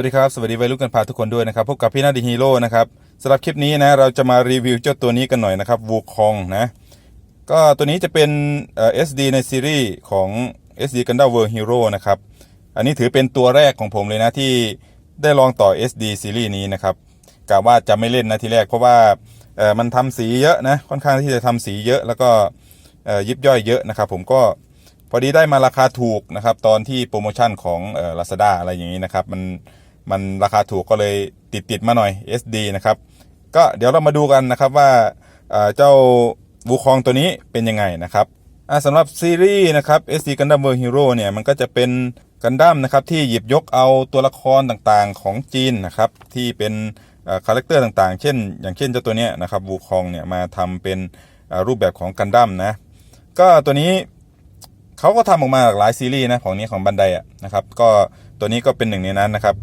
วัสดีครับ สวัสดีวัยรุ่นกันพาทุกคนด้วยนะครับ พบกับพี่นาดีฮีโร่นะครับสำหรับคลิปนี้นะเราจะมารีวิวเจ้าตัวนี้กันหน่อยนะครับวูคองนะก็ตัวนี้จะเป็นเอ่อ SD ในซีรีส์ของ SD Gundam World Hero นะครับอันนี้ถือเป็นตัวแรกของผมเลยนะที่ได้ลองต่อ SD ซีรีส์นี้นะครับกะว่าจะไม่เล่นนะทีแรกเพราะว่าเอ่อมันทำสีเยอะนะค่อนข้างที่จะทำสีเยอะ แล้วก็เอ่อยิบย่อยเยอะนะครับผมก็พอดีได้มาราคาถูกนะครับตอนที่โปรโมชั่นของเอ่อ Lazada อะไรอย่างนี้นะครับมัน มันราคาถูกก็เลยติดติดมาหน่อย SD นะครับ ก็เดี๋ยวเรามาดูกันนะครับว่าเจ้าวูคองตัวนี้เป็นยังไงนะครับสำหรับซีรีส์นะครับ SD Gundam World Hero เนี่ยมันก็จะเป็นกันดั้มนะครับที่หยิบยกเอาตัวละครต่างๆของจีนนะครับที่เป็นคาแรคเตอร์ต่างๆ เช่น อย่างเช่นเจ้าตัวนี้นะครับวูคองเนี่ยมาทำเป็นรูปแบบของกันดั้มนะก็ตัวนี้ เขาก็ทำออกมาหลากหลายซีรีส์นะของนี้ของบันไดอะนะครับก็ตัวนี้ก็เป็นหนึ่งในนั้นนะครับ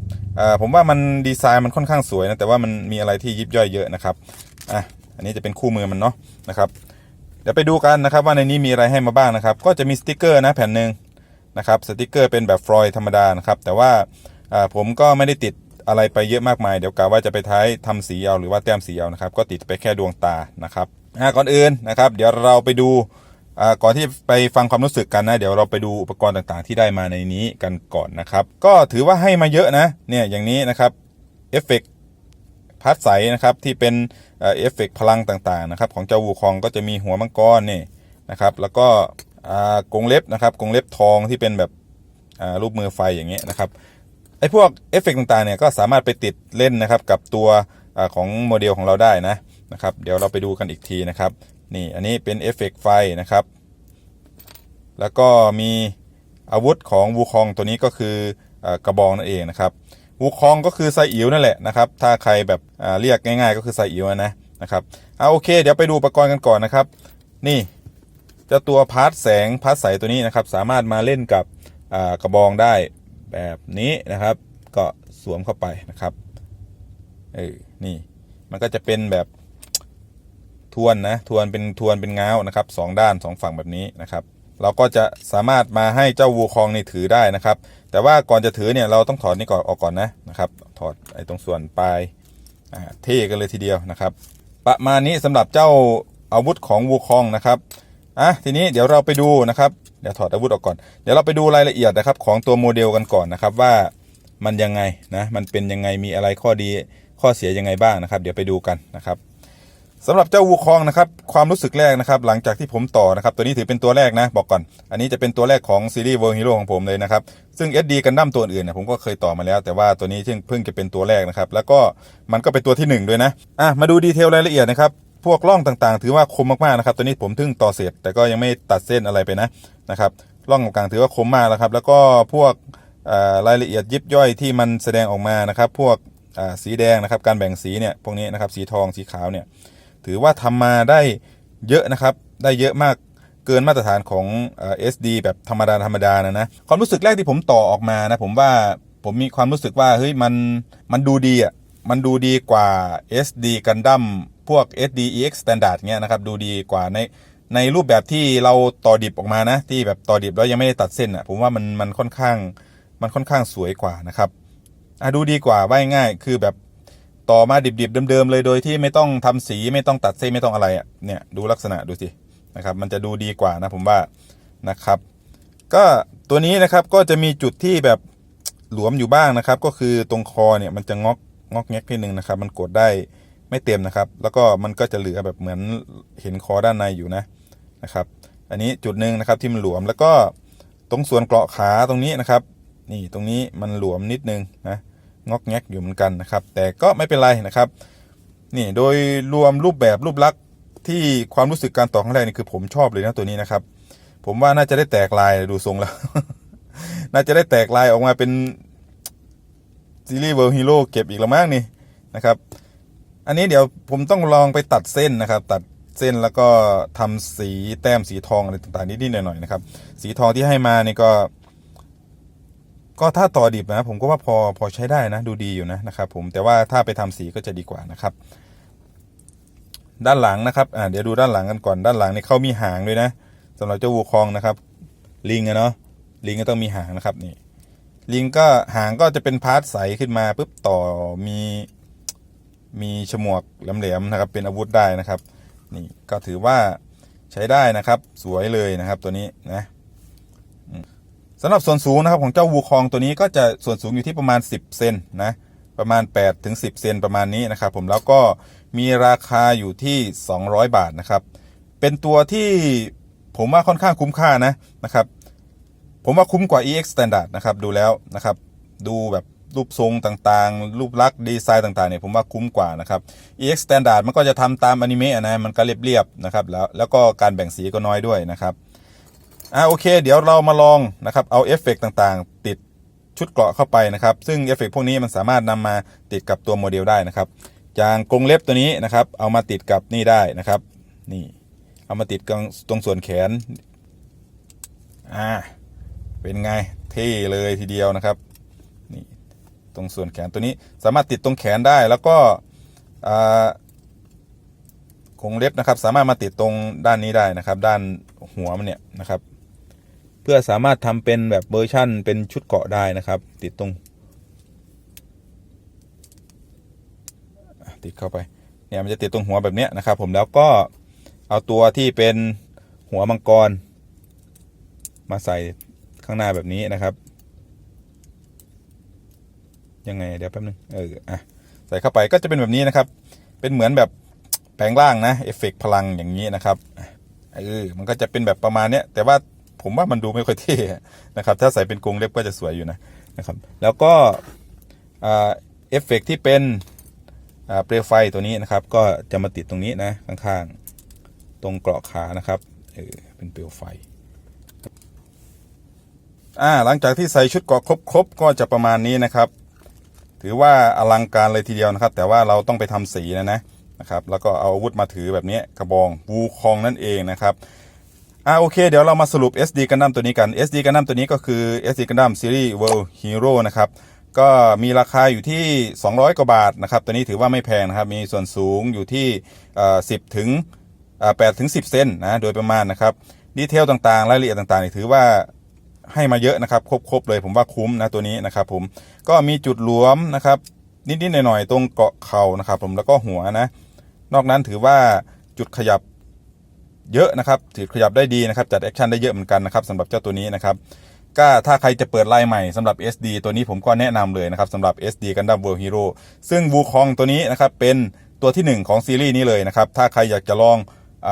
ผมว่ามันดีไซน์มันค่อนข้างสวยนะแต่ว่ามันมีอะไรที่ยิบย่อยเยอะนะครับอะอันนี้จะเป็นคู่มือมันเนาะนะครับเดี๋ยวไปดูกันนะครับว่าในนี้มีอะไรให้มาบ้างนะครับ ก็จะมีสติกเกอร์นะแผ่นหนึ่งนะครับสติกเกอร์เป็นแบบฟลอยธรรมดานะครับแต่ว่าผมก็ไม่ได้ติดอะไรไปเยอะมากมาย เดี๋ยวกะว่าจะไปท้ายทำสีเอาหรือว่าแต้มสีเอานะครับ ก็ติดไปแค่ดวงตานะครับอ่าก่อนอื่นนะครับ เดี๋ยวเราไปดู ก่อนที่ไปฟังความรู้สึกกันนะ เดี๋ยวเราไปดูอุปกรณ์ต่างๆ ที่ได้มาในนี้กันก่อนนะครับ ก็ถือว่าให้มาเยอะนะเนี่ยอย่างนี้นะครับเอฟเฟกพัดใสนะครับที่เป็นเอฟเฟกพลังต่างๆนะครับของเจ้าวูคองก็จะมีหัวมังกรนี่นะครับ แล้วก็กรงเล็บนะครับกรงเล็บทองที่เป็นแบบรูปมือไฟอย่างเงี้ยนะครับไอ้พวกเอฟเฟกต่างๆเนี่ยก็สามารถไปติดเล่นนะครับกับตัวอของโมเดลของเราได้นะนะครับ เดี๋ยวเราไปดูกันอีกทีนะครับ นี่อันนี้เป็นเอฟเฟกต์ไฟนะครับ แล้วก็มีอาวุธของวูคองตัวนี้ก็คืออกระบองนั่นเองนะครับวูคองก็คือไซอิ๋วนั่นแหละนะครับ ถ้าใครแบบเรียกง่ายๆ ก็คือไซอิ๋วนะนะครับเอาโอเค เดี๋ยวไปดูอุปกรณ์กันก่อนนะครับ นี่จ้าตัวพาร์ทแสงพาร์ทใสตัวนี้นะครับ สามารถมาเล่นกับกระบองได้แบบนี้นะครับ ก็สวมเข้าไปนะครับเออนี่มันก็จะเป็นแบบ ทวนนะทวนเป็นทวนเป็นง้าวนะครับสองด้านสองฝั่งแบบนี้นะครับ เราก็จะสามารถมาให้เจ้าวูคองนี่ถือได้นะครับ แต่ว่าก่อนจะถือเนี่ยเราต้องถอดนี่ก่อนออกก่อนนะนะครับ ถอดไอ้ตรงส่วนปลายเท่กันเลยทีเดียวนะครับ ประมาณนี้สำหรับเจ้าอาวุธของวูคองนะครับอะทีนี้เดี๋ยวเราไปดูนะครับเดี๋ยวถอดอาวุธออกก่อน เดี๋ยวเราไปดูรายละเอียดนะครับ ของตัวโมเดลกันก่อนนะครับว่ามันยังไงนะมันเป็นยังไงมีอะไรข้อดีข้อเสียยังไงบ้างนะครับ เดี๋ยวไปดูกันนะครับ สำหรับเจ้าวูคองนะครับความรู้สึกแรกนะครับหลังจากที่ผมต่อนะครับตัวนี้ถือเป็นตัวแรกนะบอกก่อน อันนี้จะเป็นตัวแรกของซีรีส์เวิร์ฮีโร่ของผมเลยนะครับซึ่ง SD กันดั้มตัวอื่นเนี่ยผมก็เคยต่อมาแล้ว แต่ว่าตัวนี้เพิ่งเพิ่งจะเป็นตัวแรกนะครับแล้วก็มันก็เป็นตัวที่หนึ่งด้วยนะอะมาดูดีเทลรายละเอียดนะครับพวกร่องต่างๆ ถือว่าคมมากๆนะครับตัวนี้ผมเพิ่งต่อเสร็จ แต่ก็ยังไม่ตัดเส้นอะไรไปนะนะครับร่องต่างถือว่าคมมากแล้วครับแล้วก็พวกรายละเอียดยิบย่อยที่มันแสดงออกมานะครับพวกสีแดงนะครับการแบ่งสีเนี่ยพวกนี้นะครับสีทองสีขาวเนี่ย ถือว่าทำมาได้เยอะนะครับ ได้เยอะมากเกินมาตรฐานของเอ่อ SD แบบธรรมดาธรรมดานะนะความรู้สึกแรกที่ผมต่อออกมานะผมว่าผมมีความรู้สึกว่าเฮ้ยมันมันดูดีอะมันดูดีกว่า SD Gundam พวก SD EX Standard เงี้ยนะครับดูดีกว่าในในรูปแบบที่เราต่อดิบออกมานะที่แบบต่อดิบแล้วยังไม่ได้ตัดเส้นอะผมว่ามันมันค่อนข้างมันค่อนข้างสวยกว่านะครับอะดูดีกว่าว่าง่ายคือแบบ ต่อมาดิบๆเดิมๆเลยโดยที่ไม่ต้องทำสีไม่ต้องตัดเส้นไม่ต้องอะไรอะเนี่ยดูลักษณะดูสินะครับ มันจะดูดีกว่านะผมว่านะครับ ก็ตัวนี้นะครับก็จะมีจุดที่แบบหลวมอยู่บ้างนะครับ ก็คือตรงคอเนี่ยมันจะงอกงอกแงกนิดนึงนะครับ มันกดได้ไม่เต็มนะครับ แล้วก็มันก็จะเหลือแบบเหมือนเห็นคอด้านในอยู่นะนะครับ อันนี้จุดหนึ่งนะครับที่มันหลวมแล้วก็ตรงส่วนเกราะขาตรงนี้นะครับ นี่ตรงนี้มันหลวมนิดนึงนะ งอกแงกอยู่เหมือนกันนะครับ แต่ก็ไม่เป็นไรนะครับนี่โดยรวมรูปแบบรูปลักษณ์ที่ความรู้สึกการต่อครั้งแรกนี่คือผมชอบเลยนะตัวนี้นะครับ ผมว่าน่าจะได้แตกลายดูทรงแล้ว น่าจะได้แตกลายออกมาเป็นซีรีส์เวิร์ฮีโร่เก็บอีกแล้วมั้งนี่นะครับ อันนี้เดี๋ยวผมต้องลองไปตัดเส้นนะครับ ตัดเส้นแล้วก็ทำสีแต้มสีทองอะไรต่างๆนิดๆหน่อยๆนะครับ สีทองที่ให้มานี่ก็ ก็ถ้าต่อดิบนะผมก็ว่าพอพอใช้ได้นะ ดูดีอยู่นะนะครับผมแต่ว่าถ้าไปทำสีก็จะดีกว่านะครับ ด้านหลังนะครับอ่าเดี๋ยวดูด้านหลังกันก่อนด้านหลังนี่เขามีหางด้วยนะสำหรับเจ้าวูคองนะครับ ลิงอะเนาะลิงก็ต้องมีหางนะครับนี่ลิงก็หางก็จะเป็นพาร์ทใสขึ้นมาปุ๊บต่อมีมีฉมวกแหลมๆนะครับ เป็นอาวุธได้นะครับ นี่ก็ถือว่าใช้ได้นะครับ สวยเลยนะครับตัวนี้นะ สำหรับส่วนสูงนะครับของเจ้าวูคองตัวนี้ก็จะส่วนสูงอยู่ที่ประมาณ 10 เซนนะประมาณ8ถึง10 เซนประมาณนี้นะครับผมแล้วก็มีราคาอยู่ที่ 200 บาทนะครับ เป็นตัวที่ผมว่าค่อนข้างคุ้มค่านะนะครับ ผมว่าคุ้มกว่า EX Standard นะครับดูแล้วนะครับ ดูแบบรูปทรงต่างๆ รูปลักษณ์ดีไซน์ต่างๆเนี่ยผมว่าคุ้มกว่านะครับ EX Standard มันก็จะทำตามอนิเมะนะมันก็เรียบๆนะครับแล้วแล้วก็การแบ่งสีก็น้อยด้วยนะครับ อ่าโอเค เดี๋ยวเรามาลองนะครับเอาเอฟเฟกต์ต่างๆ ติดชุดเกราะเข้าไปนะครับ ซึ่งเอฟเฟกต์พวกนี้มันสามารถนำมาติดกับตัวโมเดลได้นะครับอย่างกรงเล็บตัวนี้นะครับ เอามาติดกับนี่ได้นะครับ นี่ เอามาติดตรงส่วนแขนอ่าเป็นไงเท่เลยทีเดียวนะครับนี่ตรงส่วนแขนตัวนี้สามารถติดตรงแขนได้แล้วก็อ่าคงเล็บนะครับ สามารถมาติดตรงด้านนี้ได้นะครับ ด้านหัวมันเนี่ยนะครับ พื่อสามารถทำเป็นแบบเวอร์ชั่นเป็นชุดเกาะได้นะครับ ติดตรง ติดเข้าไปเนี่ยมันจะติดตรงหัวแบบเนี้ยนะครับ ผมแล้วก็เอาตัวที่เป็นหัวมังกร มาใส่ข้างหน้าแบบนี้นะครับ ยังไงเดี๋ยวแป๊บนึงเอออะใส่เข้าไปก็จะเป็นแบบนี้นะครับ เป็นเหมือนแบบแปลงร่างนะเอฟเฟกต์พลังอย่างนี้นะครับเออมันก็จะเป็นแบบประมาณเนี้ยแต่ว่า ผมว่ามันดูไม่ค่อยเท่นะครับ ถ้าใส่เป็นกรงเล็บก็จะสวยอยู่นะนะครับ แล้วก็เอฟเฟกต์ที่เป็นเปลวไฟตัวนี้นะครับ ก็จะมาติดตรงนี้นะข้างๆ ตรงเกราะขานะครับเออเป็นเปลวไฟอ่าหลังจากที่ใส่ชุดเกราะครบๆก็จะประมาณนี้นะครับ ถือว่าอลังการเลยทีเดียวนะครับ แต่ว่าเราต้องไปทำสีนะนะนะครับ แล้วก็เอาอาวุธมาถือแบบนี้กระบองวูคองนั่นเองนะครับ อ่าโอเค เดี๋ยวเรามาสรุป SD Gundam ตัวนี้กัน SD Gundam ตัวนี้ก็คือ SD Gundam Series World Hero นะครับก็มีราคาอยู่ที่ 200 กว่าบาทนะครับ ตัวนี้ถือว่าไม่แพงนะครับ มีส่วนสูงอยู่ที่เอ่อ10 ถึงเอ่อ8ถึง 10 เซนนะ โดยประมาณนะครับ ดีเทลต่างๆ รายละเอียดต่างๆ ถือว่าให้มาเยอะนะครับ ครบ ๆ เลยผมว่าคุ้มนะตัวนี้นะครับผม ก็มีจุดหลวมนะครับ นิด ๆ หน่อย ๆ ตรงเกาะเข่านะครับผม แล้วก็หัวนะ นอกนั้นถือว่าจุดขยับ เยอะนะครับถือขยับได้ดีนะครับจัดแอคชั่นได้เยอะเหมือนกันนะครับสำหรับเจ้าตัวนี้นะครับก็ถ้าใครจะเปิดไลน์ใหม่สำหรับ SD ตัวนี้ผมก็แนะนำเลยนะครับสำหรับ SD Gundam World Hero ซึ่งวูคองตัวนี้นะครับเป็นตัวที่หนึ่งของซีรีส์นี้เลยนะครับถ้าใครอยากจะลองอ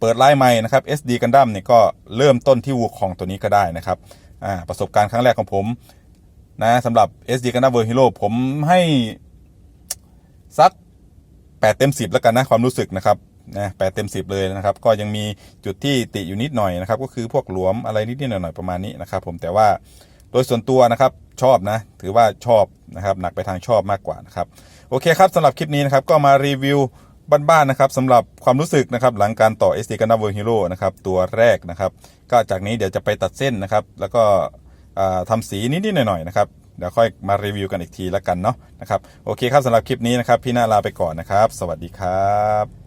เปิดไลน์ใหม่นะครับ SD Gundam เนี่ยก็เริ่มต้นที่วูคองตัวนี้ก็ได้นะครับประสบการณ์ครั้งแรกของผมนะสำหรับ SD Gundam World Hero ผมให้สัก 8 เต็ม 10 แล้วกันนะความรู้สึกนะครับ นะแปดเต็ม10เลยนะครับ ก็ยังมีจุดที่ติอยู่นิดหน่อยนะครับ ก็คือพวกหลวมอะไรนิดๆหน่อยๆประมาณนี้นะครับ ผมแต่ว่าโดยส่วนตัวนะครับชอบนะ ถือว่าชอบนะครับหนักไปทางชอบมากกว่านะครับโอเคครับสำหรับคลิปนี้นะครับก็มารีวิวบ้านๆนะครับสำหรับความรู้สึกนะครับหลังการต่อ SD Gundam World Hero นะครับตัวแรกนะครับ ก็จากนี้เดี๋ยวจะไปตัดเส้นนะครับ แล้วก็ทำสีนิดๆหน่อยๆนะครับเดี๋ยวค่อยมารีวิวกันอีกทีล้วกันเนาะนะครับโอเคครับสำหรับคลิปนี้นะครับ พี่นาลาไปก่อนนะครับ สวัสดีครับ